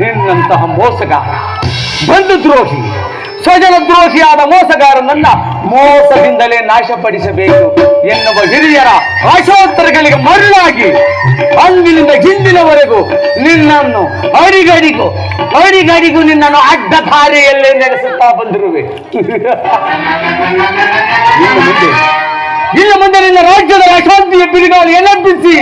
ನಿನ್ನಂತಹ ಮೋಸಗಾರ ಬಂಧು ದ್ರೋಹಿ, ಸ್ವಜನ ದ್ರೋಹಿಯಾದ ಮೋಸಗಾರನನ್ನ ಮೋಸದಿಂದಲೇ ನಾಶಪಡಿಸಬೇಕು ಎನ್ನುವ ಹಿರಿಯರ ಆಶೋತ್ತರಗಳಿಗೆ ಮರಳಾಗಿ ಅಂದಿನಿಂದ ಹಿಂದಿನವರೆಗೂ ನಿನ್ನನ್ನು ಅಡಿಗಡಿಗೂ ಅಡಿಗಡಿಗೂ ನಿನ್ನನ್ನು ಅಡ್ಡ ದಾರಿಯಲ್ಲೇ ಬಂದಿರುವೆ. ಇನ್ನು ಮುಂದೆ ನಿನ್ನ ರಾಜ್ಯದ ಅಶಾಂತಿಯ ಬಿರುಗಾಳಿ ಎಲೆಬ್ಬಿಸಿ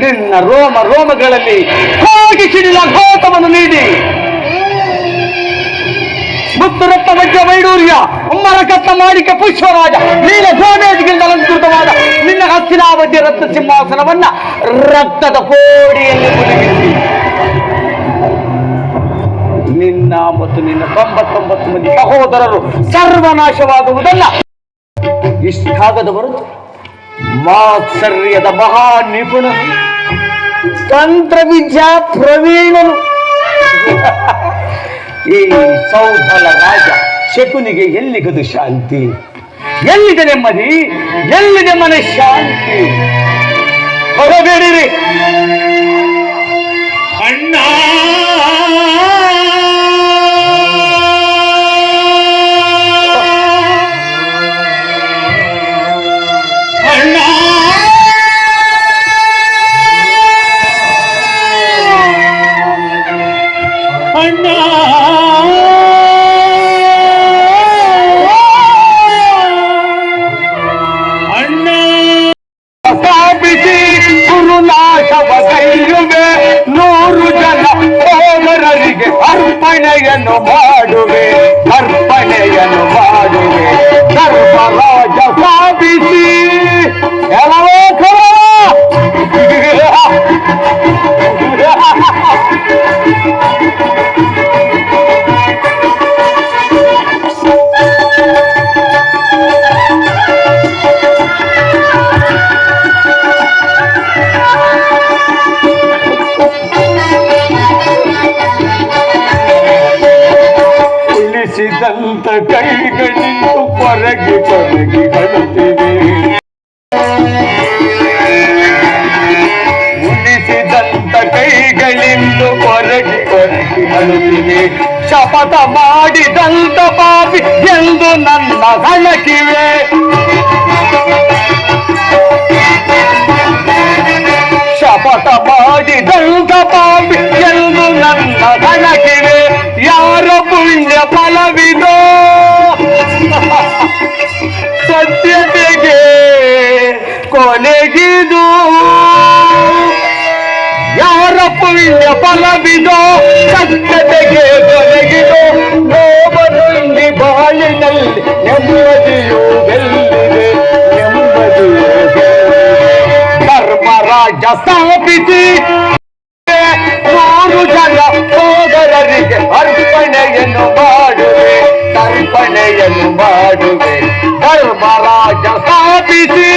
ನಿನ್ನ ರೋಮ ರೋಮಗಳಲ್ಲಿ ಹೋಗಿ ಸಿಡಿಲ ಘೋತವನ್ನು ನೀಡಿ. ಮುತ್ತು ರಕ್ತ ವಜ್ರ ವೈಡೂರ್ಯ ಕತ್ತ ಮಾಡಿಕ ಪುಷ್ಪರಾಜ, ನೀಲ ಸೋಮೇಶ್ಗಿಂತ ಅಲಂಕೃತವಾದ ನಿನ್ನ ಹಸ್ತಿನಾವತಿ ರಕ್ತ ಸಿಂಹಾಸನವನ್ನ ರಕ್ತದ ಕೋಡಿಯಲ್ಲಿ ಮುಳುಗಿಸಿ. ನಿನ್ನ ಮತ್ತು ನಿನ್ನ ತೊಂಬತ್ತೊಂಬತ್ತು ಮಂದಿ ಸಹೋದರರು ಸರ್ವನಾಶವಾಗುವುದಲ್ಲ ಇಷ್ಟಾಗದ ಮಾತ್ಸರ್ಯದ ಮಹಾ ನಿಪುಣ ತಂತ್ರ ವಿದ್ಯಾ ಪ್ರವೀಣನು. ಈ ಸೌಧಲ ರಾಜ ಶಕುನಿಗೆ ಎಲ್ಲಿಗದು ಶಾಂತಿ? ಎಲ್ಲಿದೆ ನೆಮ್ಮದಿ? ಎಲ್ಲಿದೆ ಮನಃಶಾಂತಿ? ಹೊರಬೇಡಿರಿ ಅಣ್ಣ ಅಣ್ಣ! ಅರ್ಪಣೆಯನ್ನು ಮಾಡುವೆ ಅರ್ಪಣೆಯನ್ನು ಮಾಡುವೆ. ಕೈಗಳಿಂದ ಪರಗಿ ಪರಗಿ ಬರುತ್ತಿದೆ. ಉಳಿಸಿದಂತ ಕೈಗಳಿಂದ ಪರಗಿ ಪರಗಿ ಅಳುತ್ತಿವೆ ಶಪಥ ಮಾಡಿದಂತ ಪಾಪಿ ಎಂದು ನನ್ನ ಹಣಕಿವೆ. ಶಪಥ ಮಾಡಿದಂತ ಪಾಪಿ ಎಂದು ನನ್ನ ಹಣಕಿವೆ. ಯಾರ ಪುಣ್ಯ ಯಾರ ಪುಣ್ಯ ಫಲವಿದೋ ಸತ್ಯತೆಗೆ ಕೊನೆಗಿದು ನೋವನುಂಡಿ ಬಾಳಿನಲ್ಲಿ ನೆಮ್ಮದಿಯು ಗೆಲ್ಲಿದೆ ನೆಮ್ಮದಿಯು ಗೆಲ್ಲಿದೆ ಧರ್ಮರಾಜ ಸ್ಥಾಪಿಸಿ ನೂರು ಜನ ಸೋದರರಿಗೆ ಅರ್ಪಣೆಯನ್ನು ಮಾಡುವೆ ತರ್ಪಣೆಯನ್ನು ಮಾಡುವೆ ಧರ್ಮರಾಜ ಸ್ಥಾಪಿಸಿ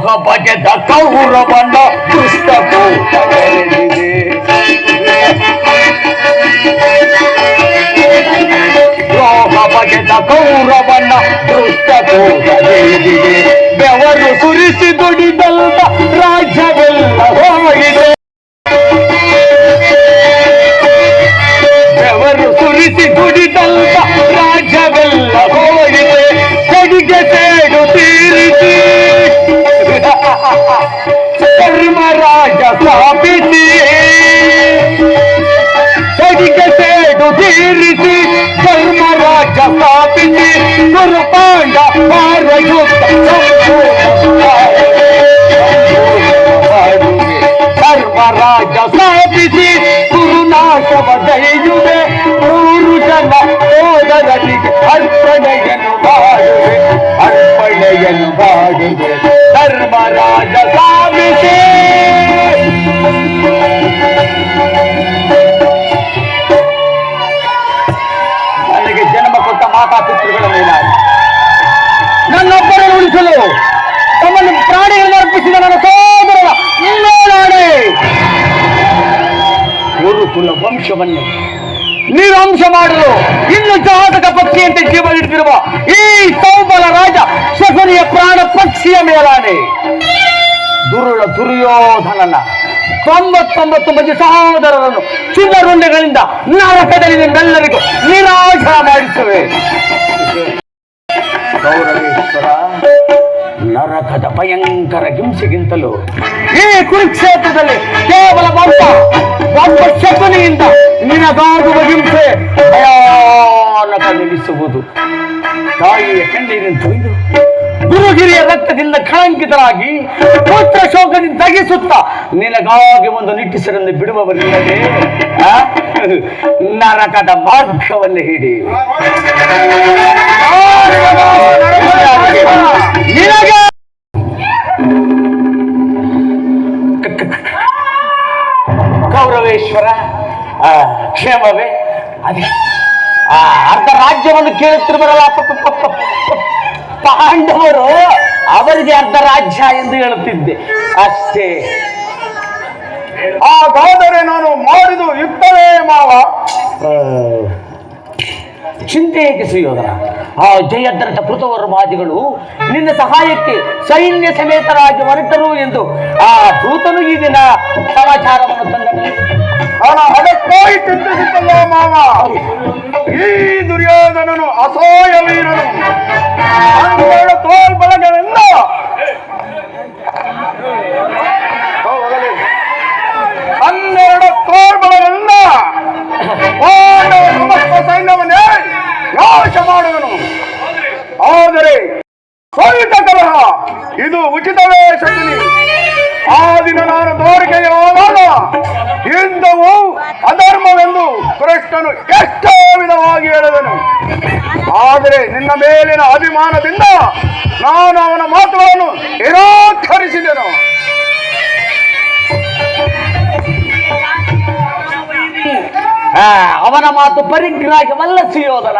ದ್ರೋಹ ಬಗೆದ ಕೌರವನ ಬೆಳೆದಿದೆ ದ್ರೋಹ ಬಗೆದ ಕೌರವನ ಕೂಡಲಿದೆ ಬೆವರು ಸುರಿಸಿ ದುಡಿದಲ್ಲ ರಾಜ್ಯವೆಲ್ಲ ಹೋಗಿದೆ. ಬೆವರು ಸುರಿಸಿ ದುಡಿದಲ್ಲ ಸೇಡು ತೀರಿಸಿ ಧರ್ಮರಾಜ ಸ್ಥಾಪಿಸಿ ಗುರುಪಾಂಡ ಪಾರಯುಕ್ತ ತಮ್ಮನ್ನು ಪ್ರಾಣಿಗಳನ್ನು ಅರ್ಪಿಸಿದ ನನ್ನ ಸೋದರರ ಒಂದು ಕುಲ ವಂಶವನ್ನು ನಿರಂಶ ಮಾಡಲು ಇನ್ನು ಜಾತಕ ಪಕ್ಷಿಯಂತೆ ಜೀವ ಹಿಡಿದಿರುವ ಈ ಸೌಬಲ ರಾಜ ಶಕುನಿಯ ಪ್ರಾಣ ಪಕ್ಷಿಯ ಮೇಲಾನೆ ದುರುಳ ದುರ್ಯೋಧನನ ತೊಂಬತ್ತೊಂಬತ್ತು ಮಂದಿ ಸಹೋದರರನ್ನು ಚಿನ್ನರುಂಡೆಗಳಿಂದ ನರಕದಲ್ಲಿ ನಿಮ್ಮೆಲ್ಲರಿಗೂ ನಿರಾಶ ಮಾಡಿಸುವೆ ಗೌರವೇಶ್ವರ. ನರಕದ ಭಯಂಕರ ಹಿಂಸೆಗಿಂತಲೂ ಈ ಕುರುಕ್ಷೇತ್ರದಲ್ಲಿ ಕೇವಲ ಒಬ್ಬ ಒಬ್ಬ ಶಕುನಿಯಿಂದ ನಿನಗಾಗುವ ಹಿಂಸೆ ಭಯಾನಕ ನಿಲ್ಲಿಸುವುದು. ತಾಯಿಯ ಕಣ್ಣೀರಿನ ತೊಯ್ದು ಗುರುಗಿರಿಯ ರಕ್ತದಿಂದ ಕಳಂಕಿತರಾಗಿ ಪುತ್ರ ಶೋಕದಿಂದ ತಗಿಸುತ್ತ ನಿನಗಾಗಿ ಒಂದು ನಿಟ್ಟಿಸರನ್ನು ಬಿಡುವವರಿಲ್ಲದೆ? ನರಕದ ಮಾರ್ಗವನ್ನು ಹಿಡಿ. ಕೌರವೇಶ್ವರ ಕ್ಷೇಮವೇ? ಅದೇ. ಆ, ಅರ್ಧ ರಾಜ್ಯವನ್ನು ಕೇಳುತ್ತಿರುವ ಪಾಂಡವರು ಅವರಿಗೆ ಅರ್ಧ ರಾಜ್ಯ ಎಂದು ಹೇಳುತ್ತಿದ್ದೆ. ಅಷ್ಟೇ. ಹಾಗಾದರೆ ನಾನು ಮಾಡಿದು ಯುಕ್ತವೇ ಮಾವ? ಚಿಂತೆ ಏಕೆ ಸುಯೋಧನ? ಆ ಜಯದ್ರಥ ಕೃತವರ್ಮಾದಿಗಳು ನಿನ್ನ ಸಹಾಯಕ್ಕೆ ಸೈನ್ಯ ಸಮೇತರಾಗಿ ಹೊರಟರು ಎಂದು ಆ ದೂತನು ಈ ದಿನ ಸಮಾಚಾರವನ್ನು ತಂದನು. ನಾನು ಅದಕ್ಕಾಗಿ ಚಿಂತಿಸುತ್ತಲ್ಲ ಮಾವ. ಈ ದುರ್ಯೋಧನನು ಅಸಹಾಯ ವೀರನು. ಹನ್ನೆರಡು ತೋಲ್ ಬಲಗಳೆಲ್ಲ ಹನ್ನೆರಡು ಪಾಂಡವ ಸಮಸ್ತ ಸೈನ್ಯವನ್ನೇ ನಾಶ ಮಾಡುವನು. ಆದರೆ ಸ್ವಲ್ಪ ಕಲಹ, ಇದು ಉಚಿತವೇ ಶಕ್ತಿ ಆ ದಿನ ನಾನು ತೋರಿಕೆಗೆ ಯುದ್ಧವು ಅಧರ್ಮವೆಂದು ಕೃಷ್ಣನು ಎಷ್ಟೋ ವಿಧವಾಗಿ ಹೇಳಿದನು. ಆದರೆ ನಿನ್ನ ಮೇಲಿನ ಅಭಿಮಾನದಿಂದ ನಾನು ಅವನ ಮಾತುಗಳನ್ನು ನಿರಾಕರಿಸಿದೆನು. ಅವನ ಮಾತು ಪರಿಗ್ರಾಹ್ಯವಲ್ಲ ಸುಯೋಧನ